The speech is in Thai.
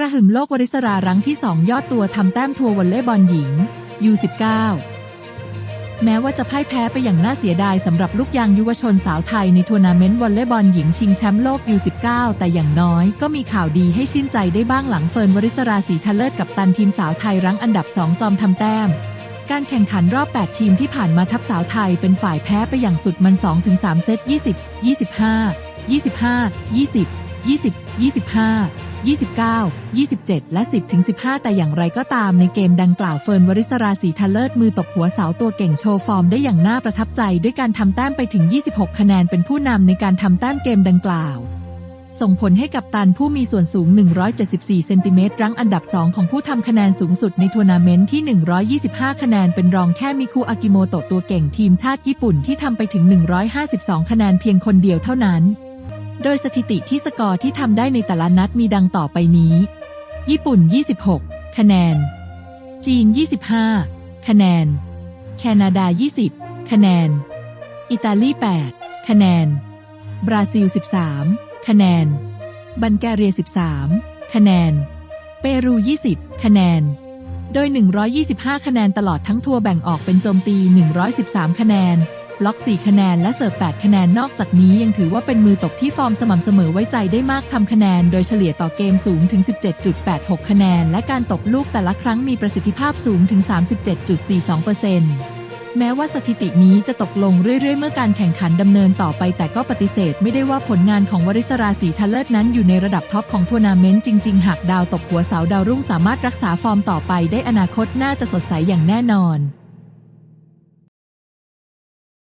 กระหึ่มโลกวริศรารั้งที่ 2 ยอดตัวทำแต้มทัวร์วอลเลย์บอลหญิง U19 แม้ว่าจะพ่ายแพ้ไปอย่างน่าเสียดายสำหรับลูกยางยุวชนสาวไทยในทัวร์นาเมนต์วอลเลย์บอลหญิงชิงแชมป์โลก U19 แต่อย่างน้อยก็มีข่าวดีให้ชื่นใจได้บ้างหลังเฟิร์นวริศราศีทันเลิศกับตันทีมสาวไทยรั้งอันดับ 2 จอมทำแต้ม การแข่งขันรอบ 8 ทีมที่ผ่านมาทัพสาวไทยเป็นฝ่ายแพ้ไปอย่างสุดมัน 2-3 เซต20 25 25 20 20 25 29 27 และ 10 15 แต่อย่างไรก็ตามในเกมดังกล่าวเฟิร์นวริศราศรีทันเลิศมือตบหัวเสาตัวเก่งโชว์ฟอร์มได้อย่างน่าประทับใจ ด้วยการทำแต้มไปถึง 26 คะแนนเป็นผู้นำในการทำแต้มเกมดังกล่าว ส่งผลให้กับตันผู้มีส่วนสูง 174 เซนติเมตรรั้งอันดับ 2 ของผู้ทำคะแนนสูงสุดในทัวร์นาเมนต์ที่ 125 คะแนนเป็นรองแค่มิคุอากิโมโตะตัวเก่งทีมชาติญี่ปุ่นที่ทำไปถึง 152 คะแนนเพียงคนเดียวเท่านั้น โดยสถิติที่สกอร์ที่ทำได้ในแต่ละนัดมีดังต่อไปนี้ ญี่ปุ่น 26 คะแนน จีน 25 คะแนน แคนาดา 20 คะแนน อิตาลี 8 คะแนน บราซิล 13 คะแนน บัลแกเรีย 13 คะแนน เปรู 20 คะแนน โดย 125 คะแนนตลอดทั้งทัวร์แบ่งออกเป็นโจมตี 113 คะแนน บล็อก 4 คะแนนและเสิร์ฟ 8 คะแนนนอกจากนี้ยังถือว่าเป็นมือตกที่ฟอร์มสม่ำเสมอไว้ใจได้มากทำคะแนน โดยเฉลี่ยต่อเกมสูงถึง 17.86 คะแนน และการตบลูกแต่ละครั้งมีประสิทธิภาพสูงถึง 37.42%แม้ว่าสถิตินี้จะตกลงเรื่อยๆ เมื่อการแข่งขันดำเนินต่อไป แต่ก็ปฏิเสธไม่ได้ว่าผลงานของวริศราศรีทันเลิศนั้นอยู่ในระดับท็อปของทัวร์นาเมนต์จริง ๆ หากดาวตกหัวเสาดาวรุ่งสามารถรักษาฟอร์มต่อไปได้อนาคตน่าจะสดใสอย่างแน่นอน